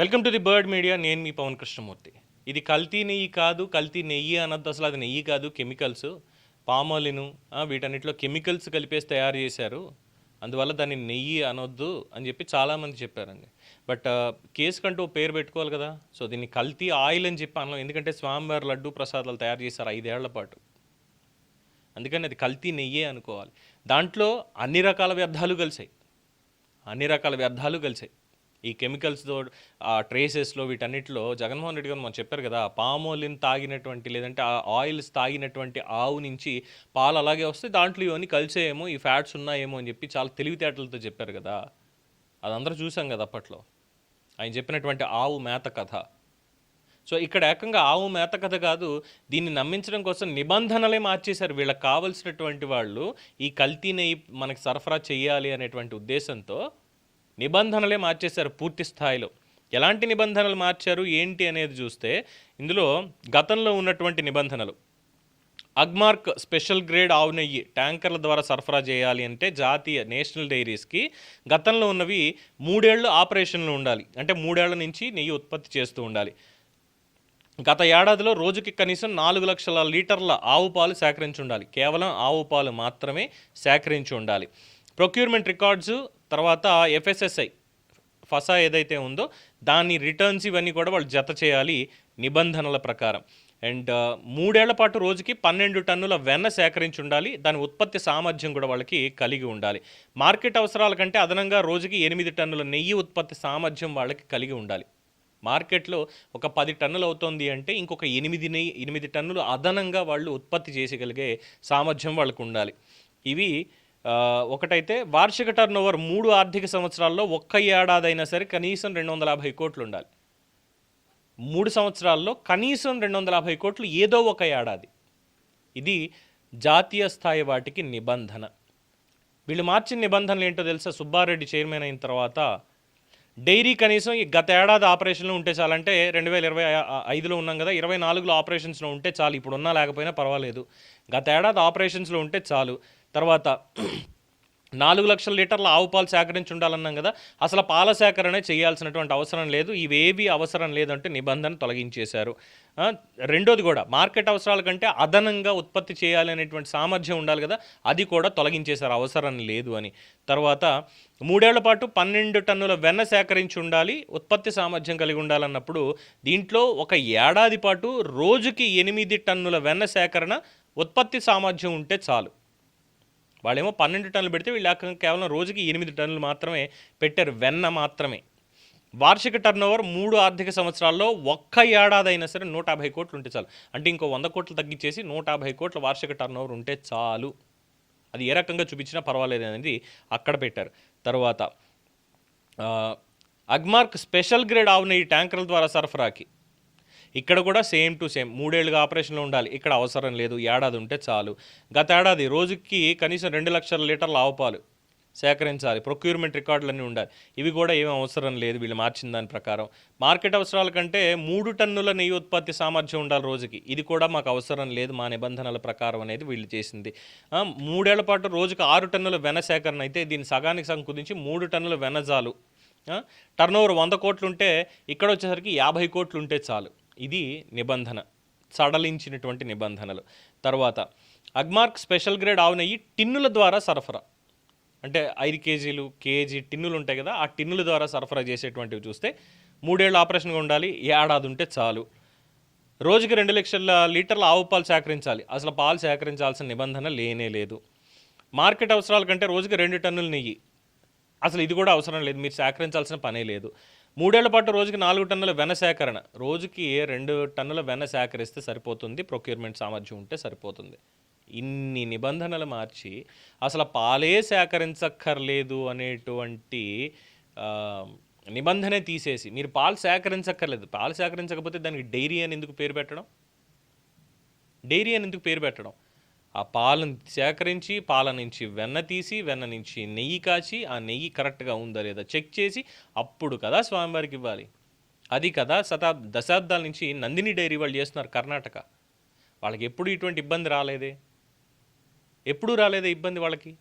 Welcome to the bird media నేను మీ పవన్ కృష్ణమూర్తి. ఇది కల్తీ నెయ్యి కాదు కల్తీ నెయ్యి అనొద్దు. అసలు అది నెయ్యి కాదు కెమికల్స్. పామాలిను వీటన్నిటిలో కెమికల్స్ కలిపేసి తయారు చేశారు. అందువల్ల దాన్ని నెయ్యి అనొద్దు అని చెప్పి చాలామంది చెప్పారండి. బట్ కేసు కంటూ ఓ పేరు పెట్టుకోవాలి కదా. సో దీన్ని కల్తీ ఆయిల్ అని చెప్పి అనడం ఎందుకంటే స్వామివారి లడ్డు ప్రసాదాలు తయారు చేశారు ఐదేళ్ళ పాటు. అందుకని అది కల్తీ నెయ్యే అనుకోవాలి. దాంట్లో అన్ని రకాల వ్యర్థాలు కలిసాయి. అన్ని రకాల వ్యర్థాలు కలిసాయి. ఈ కెమికల్స్తో ఆ ట్రేసెస్లో వీటన్నిటిలో జగన్మోహన్ రెడ్డి గారు మనం చెప్పారు కదా పామోలిన్ తాగినటువంటి లేదంటే ఆ ఆయిల్స్ తాగినటువంటి ఆవు నుంచి పాలు అలాగే వస్తే దాంట్లో ఇవన్నీ కలిసేయేమో ఈ ఫ్యాట్స్ ఉన్నాయేమో అని చెప్పి చాలా తెలివితేటలతో చెప్పారు కదా. అది అందరూ చూసాం కదా అప్పట్లో. ఆయన చెప్పినటువంటి ఆవు మేత కథ. సో ఇక్కడ ఏకంగా ఆవు మేత కథ కాదు దీన్ని నమ్మించడం కోసం నిబంధనలే మార్చేశారు. వీళ్ళకి కావలసినటువంటి వాళ్ళు ఈ కల్తీని మనకు మనకి సరఫరా చేయాలి అనేటువంటి ఉద్దేశంతో నిబంధనలే మార్చేశారు పూర్తి స్థాయిలో. ఎలాంటి నిబంధనలు మార్చారు ఏంటి అనేది చూస్తే ఇందులో గతంలో ఉన్నటువంటి నిబంధనలు. అగ్మార్క్ స్పెషల్ గ్రేడ్ ఆవు నెయ్యి ట్యాంకర్ల ద్వారా సరఫరా చేయాలి అంటే జాతీయ నేషనల్ డైరీస్కి గతంలో ఉన్నవి మూడేళ్ళు ఆపరేషన్లు ఉండాలి. అంటే మూడేళ్ళ నుంచి నెయ్యి ఉత్పత్తి చేస్తూ ఉండాలి. గత ఏడాదిలో రోజుకి కనీసం నాలుగు లక్షల లీటర్ల ఆవు పాలు సేకరించి ఉండాలి. కేవలం ఆవు పాలు మాత్రమే సేకరించి ఉండాలి. ప్రొక్యూర్మెంట్ రికార్డ్స్ తర్వాత ఎఫ్ఎస్ఎస్ఐ ఫసా ఏదైతే ఉందో దాని రిటర్న్స్ ఇవన్నీ కూడా వాళ్ళు జత చేయాలి నిబంధనల ప్రకారం. అండ్ మూడేళ్ళ పాటు రోజుకి పన్నెండు టన్నుల వెన్న సేకరించి ఉండాలి. దాని ఉత్పత్తి సామర్థ్యం కూడా వాళ్ళకి కలిగి ఉండాలి. మార్కెట్ అవసరాల కంటే అదనంగా రోజుకి ఎనిమిది టన్నుల నెయ్యి ఉత్పత్తి సామర్థ్యం వాళ్ళకి కలిగి ఉండాలి. మార్కెట్లో ఒక పది టన్నులు అవుతోంది అంటే ఇంకొక ఎనిమిది నెయ్యి ఎనిమిది టన్నులు అదనంగా వాళ్ళు ఉత్పత్తి చేసగలిగే సామర్థ్యం వాళ్ళకు ఉండాలి. ఇవి ఒకటైతే వార్షిక టర్న్ ఓవర్ మూడు ఆర్థిక సంవత్సరాల్లో ఒక్క ఏడాది అయినా సరే కనీసం రెండు వందల యాభై కోట్లు ఉండాలి మూడు సంవత్సరాల్లో కనీసం రెండు వందల యాభై కోట్లు ఏదో ఒక ఏడాది. ఇది జాతీయ స్థాయి వాటికి నిబంధన. వీళ్ళు మార్చిన నిబంధనలు ఏంటో తెలుసా? సుబ్బారెడ్డి చైర్మన్ అయిన తర్వాత డైరీ కనీసం ఈ గత ఏడాది ఆపరేషన్లో ఉంటే చాలంటే రెండు వేల ఇరవై ఐదులో ఉన్నాం కదా ఇరవై నాలుగులో ఆపరేషన్స్లో ఉంటే చాలు. ఇప్పుడు ఉన్నా లేకపోయినా పర్వాలేదు. గత ఏడాది ఆపరేషన్స్లో ఉంటే చాలు. తర్వాత నాలుగు లక్షల లీటర్ల ఆవు పాలు సేకరించి ఉండాలన్నాం కదా. అసలు పాల సేకరణ చేయాల్సినటువంటి అవసరం లేదు. ఇవేవి అవసరం లేదంటే నిబంధన తొలగించేశారు. రెండోది కూడా మార్కెట్ అవసరాల కంటే అదనంగా ఉత్పత్తి చేయాలి అనేటువంటి సామర్థ్యం ఉండాలి కదా. అది కూడా తొలగించేశారు. అవసరం లేదు అని. తర్వాత మూడేళ్ళ పాటు పన్నెండు టన్నుల వెన్న సేకరించి ఉండాలి. ఉత్పత్తి సామర్థ్యం కలిగి ఉండాలన్నప్పుడు దీంట్లో ఒక ఏడాది పాటు రోజుకి ఎనిమిది టన్నుల వెన్న సేకరణ ఉత్పత్తి సామర్థ్యం ఉంటే చాలు. వాళ్ళేమో పన్నెండు టన్నులు పెడితే వీళ్ళు కేవలం రోజుకి ఎనిమిది టన్నులు మాత్రమే పెట్టారు వెన్న మాత్రమే. వార్షిక టర్నోవర్ మూడు ఆర్థిక సంవత్సరాల్లో ఒక్క ఏడాది అయినా సరే నూట యాభై కోట్లు ఉంటే చాలు. అంటే ఇంకో వంద కోట్లు తగ్గించేసి నూట యాభై కోట్ల వార్షిక టర్నోవర్ ఉంటే చాలు. అది ఏ రకంగా చూపించినా పర్వాలేదు అనేది అక్కడ పెట్టారు. తర్వాత అగ్మార్క్ స్పెషల్ గ్రేడ్ ఆవున ఈ ట్యాంకర్ల ద్వారా సరఫరాకి. ఇక్కడ కూడా సేమ్ టు సేమ్ మూడేళ్ళుగా ఆపరేషన్లో ఉండాలి. ఇక్కడ అవసరం లేదు. ఏడాది ఉంటే చాలు. గత ఏడాది రోజుకి కనీసం రెండు లక్షల లీటర్ల ఆవు పాలు సేకరించాలి. ప్రొక్యూర్మెంట్ రికార్డులన్నీ ఉండాలి. ఇవి కూడా ఏమీ అవసరం లేదు. వీళ్ళు మార్చిన దాని ప్రకారం. మార్కెట్ అవసరాల కంటే మూడు టన్నుల నెయ్యి ఉత్పత్తి సామర్థ్యం ఉండాలి రోజుకి. ఇది కూడా మాకు అవసరం లేదు. మా నిబంధనల ప్రకారం అనేది వీళ్ళు చేసింది. మూడేళ్ళ పాటు రోజుకు ఆరు టన్నుల వెన సేకరణ అయితే దీన్ని సగానికి సగం కుదించి మూడు టన్నుల వెనజాలు టర్నోవర్ వంద కోట్లు ఉంటే ఇక్కడ వచ్చేసరికి యాభై కోట్లు ఉంటే చాలు. ఇది నిబంధన సడలించినటువంటి నిబంధనలు. తర్వాత అగ్మార్క్ స్పెషల్ గ్రేడ్ ఆవు నెయ్యి టిన్నుల ద్వారా సరఫరా. అంటే ఐదు కేజీలు కేజీ టిన్నులు ఉంటాయి కదా ఆ టిన్నుల ద్వారా సరఫరా చేసేటువంటివి చూస్తే మూడేళ్ళు ఆపరేషన్గా ఉండాలి ఏడాది ఉంటే చాలు. రోజుకి రెండు లక్షల లీటర్ల ఆవు పాలు సేకరించాలి. అసలు పాలు సేకరించాల్సిన నిబంధన లేనే లేదు. మార్కెట్ అవసరాల కంటే రోజుకి రెండు టన్నులు నెయ్యి. అసలు ఇది కూడా అవసరం లేదు మీరు సేకరించాల్సిన పనే లేదు. మూడేళ్ళ పాటు రోజుకి నాలుగు టన్నుల వెన సేకరణ. రోజుకి రెండు టన్నుల వెన సేకరిస్తే సరిపోతుంది ప్రొక్యూర్మెంట్ సామర్థ్యం ఉంటే సరిపోతుంది. ఇన్ని నిబంధనలు మార్చి అసలు పాలే సేకరించక్కర్లేదు అనేటువంటి నిబంధనే తీసేసి మీరు పాలు సేకరించక్కర్లేదు. పాలు సేకరించకపోతే దానికి డైరీ అని ఎందుకు పేరు పెట్టడం? డైరీ అని ఎందుకు పేరు పెట్టడం? ఆ పాలను సేకరించి పాల నుంచి వెన్న తీసి వెన్న నుంచి నెయ్యి కాచి ఆ నెయ్యి కరెక్ట్గా ఉందా లేదా చెక్ చేసి అప్పుడు కదా స్వామివారికి ఇవ్వాలి. అది కదా శతాబ్ దశాబ్దాల నుంచి నందిని డైరీ వాళ్ళు చేస్తున్నారు కర్ణాటక. వాళ్ళకి ఎప్పుడు ఇటువంటి ఇబ్బంది రాలేదే? ఎప్పుడూ రాలేదే ఇబ్బంది వాళ్ళకి?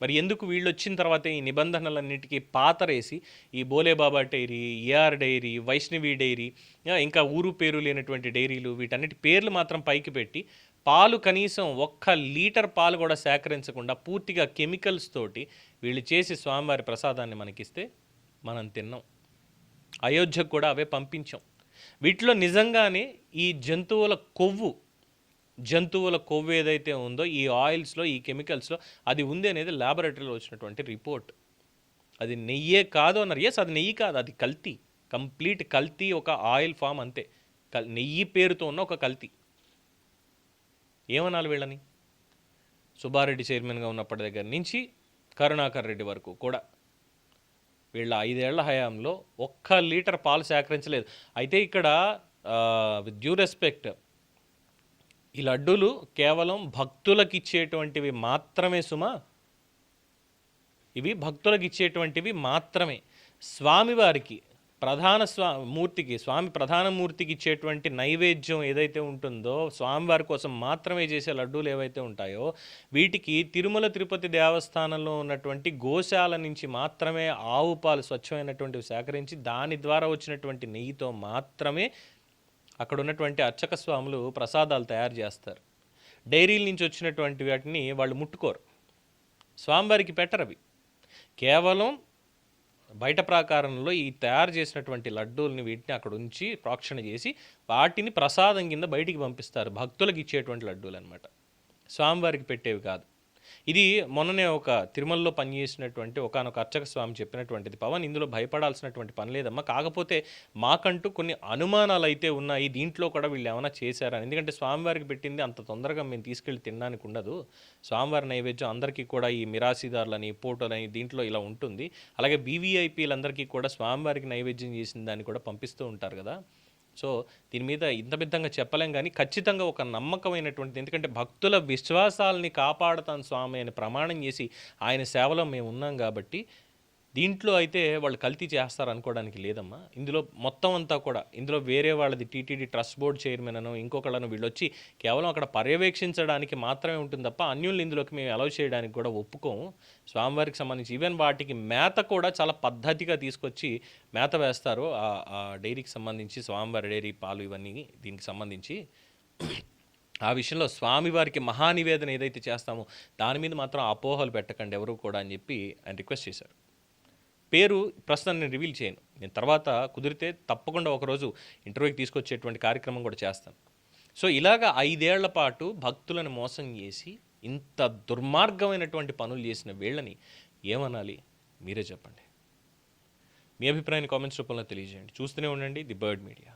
మరి ఎందుకు వీళ్ళు వచ్చిన తర్వాత ఈ నిబంధనలన్నిటికీ పాతరేసి ఈ Bole Baba dairy AR dairy Vaishnavi dairy ఇంకా ఊరు పేరు లేనటువంటి డైరీలు వీటన్నిటి పేర్లు మాత్రం పైకి పెట్టి పాలు కనీసం ఒక్క లీటర్ పాలు కూడా సేకరించకుండా పూర్తిగా కెమికల్స్ తోటి వీళ్ళు చేసి స్వామివారి ప్రసాదాన్ని మనకిస్తే మనం తిన్నాం. అయోధ్యకు కూడా అవే పంపించాం. వీటిలో నిజంగానే ఈ జంతువుల కొవ్వు జంతువుల కొవ్వు ఏదైతే ఉందో ఈ ఆయిల్స్లో ఈ కెమికల్స్లో అది ఉంది అనేది ల్యాబొరేటరీలో వచ్చినటువంటి రిపోర్ట్. అది నెయ్యే కాదు అన్నారు. ఎస్ అది నెయ్యి కాదు అది కల్తీ. కంప్లీట్ కల్తీ ఒక ఆయిల్ ఫామ్ అంతే. కల్ నెయ్యి పేరుతో ఉన్న ఒక కల్తీ. ఏమనాలి వీళ్ళని? సుబ్బారెడ్డి చైర్మన్గా ఉన్నప్పటి దగ్గర నుంచి కరుణాకర్ రెడ్డి వరకు కూడా. వీళ్ళ ఐదేళ్ళ హయాంలో ఒక్క లీటర్ పాలు సేకరించలేదు. అయితే ఇక్కడ విత్ డ్యూ రెస్పెక్ట్ ఈ లడ్డూలు కేవలం భక్తులకు ఇచ్చేటువంటివి మాత్రమే సుమా. ఇవి భక్తులకు ఇచ్చేటువంటివి మాత్రమే. స్వామివారికి ప్రధాన స్వా మూర్తికి స్వామి ప్రధాన మూర్తికి ఇచ్చేటువంటి నైవేద్యం ఏదైతే ఉంటుందో స్వామివారి కోసం మాత్రమే చేసే లడ్డూలు ఏవైతే ఉంటాయో వీటికి తిరుమల తిరుపతి దేవస్థానంలో ఉన్నటువంటి గోశాల నుంచి మాత్రమే ఆవు పాలు స్వచ్ఛమైనటువంటివి సేకరించి దాని ద్వారా వచ్చినటువంటి నెయ్యితో మాత్రమే అక్కడ ఉన్నటువంటి అర్చక స్వాములు ప్రసాదాలు తయారు చేస్తారు. డైరీల నుంచి వచ్చినటువంటి వాటిని వాళ్ళు ముట్టుకోరు. స్వామివారికి పెట్టరు అవి కేవలం బయట ప్రాకారంలో ఈ తయారు చేసినటువంటి లడ్డూల్ని వీటిని అక్కడ ఉంచి ప్రోక్షణ చేసి వాటిని ప్రసాదం కింద బయటికి పంపిస్తారు. భక్తులకు ఇచ్చేటువంటి లడ్డూలు అనమాట స్వామివారికి పెట్టేవి కాదు. ఇది మొన్ననే ఒక తిరుమలలో పనిచేసినటువంటి ఒకనొక అర్చక స్వామి చెప్పినటువంటిది. పవన్ ఇందులో భయపడాల్సినటువంటి పని లేదమ్మా. కాకపోతే మాకంటూ కొన్ని అనుమానాలు అయితే ఉన్నాయి. దీంట్లో కూడా వీళ్ళు ఏమైనా చేశారని ఎందుకంటే స్వామివారికి పెట్టింది అంత తొందరగా మేము తీసుకెళ్ళి తినడానికి ఉండదు. స్వామివారి నైవేద్యం అందరికీ కూడా ఈ మిరాసీదారులని పోటోలని దీంట్లో ఇలా ఉంటుంది. అలాగే బీవీఐపీలందరికీ కూడా స్వామివారికి నైవేద్యం చేసిన దాన్ని కూడా పంపిస్తూ ఉంటారు కదా. సో దీని మీద ఇంత పెద్దంగా చెప్పలేం కానీ ఖచ్చితంగా ఒక నమ్మకమైనటువంటిది. ఎందుకంటే భక్తుల విశ్వాసాలని కాపాడతాను స్వామి అని ప్రమాణం చేసి ఆయన సేవలో మేము ఉన్నాం కాబట్టి దీంట్లో అయితే వాళ్ళు కల్తీ చేస్తారు అనుకోవడానికి లేదమ్మా. ఇందులో మొత్తం అంతా కూడా ఇందులో వేరే వాళ్ళది టీటీడీ ట్రస్ట్ బోర్డ్ చైర్మన్ అను ఇంకొకళ్ళను వీళ్ళు వచ్చి కేవలం అక్కడ పర్యవేక్షించడానికి మాత్రమే ఉంటుంది తప్ప అన్యుల్ని ఇందులోకి మేము అలౌ చేయడానికి కూడా ఒప్పుకోము. స్వామివారికి సంబంధించి ఈవెన్ వాటికి మేత కూడా చాలా పద్ధతిగా తీసుకొచ్చి మేత వేస్తారు. ఆ డైరీకి సంబంధించి స్వామివారి డైరీ పాలు ఇవన్నీ దీనికి సంబంధించి. ఆ విషయంలో స్వామివారికి మహానివేదన ఏదైతే చేస్తామో దాని మీద మాత్రం అపోహలు పెట్టకండి ఎవరు కూడా అని చెప్పి ఆయన రిక్వెస్ట్ చేశారు. పేరు ప్రస్తుతం నేను రివీల్ చేయను. నేను తర్వాత కుదిరితే తప్పకుండా ఒకరోజు ఇంటర్వ్యూకి తీసుకొచ్చేటువంటి కార్యక్రమం కూడా చేస్తాను. సో ఇలాగ ఐదేళ్ళ పాటు భక్తులను మోసం చేసి ఇంత దుర్మార్గమైనటువంటి పనులు చేసిన వీళ్ళని ఏమనాలి? మీరే చెప్పండి. మీ అభిప్రాయాన్ని కామెంట్స్ రూపంలో తెలియజేయండి. చూస్తూనే ఉండండి ది బర్డ్ మీడియా.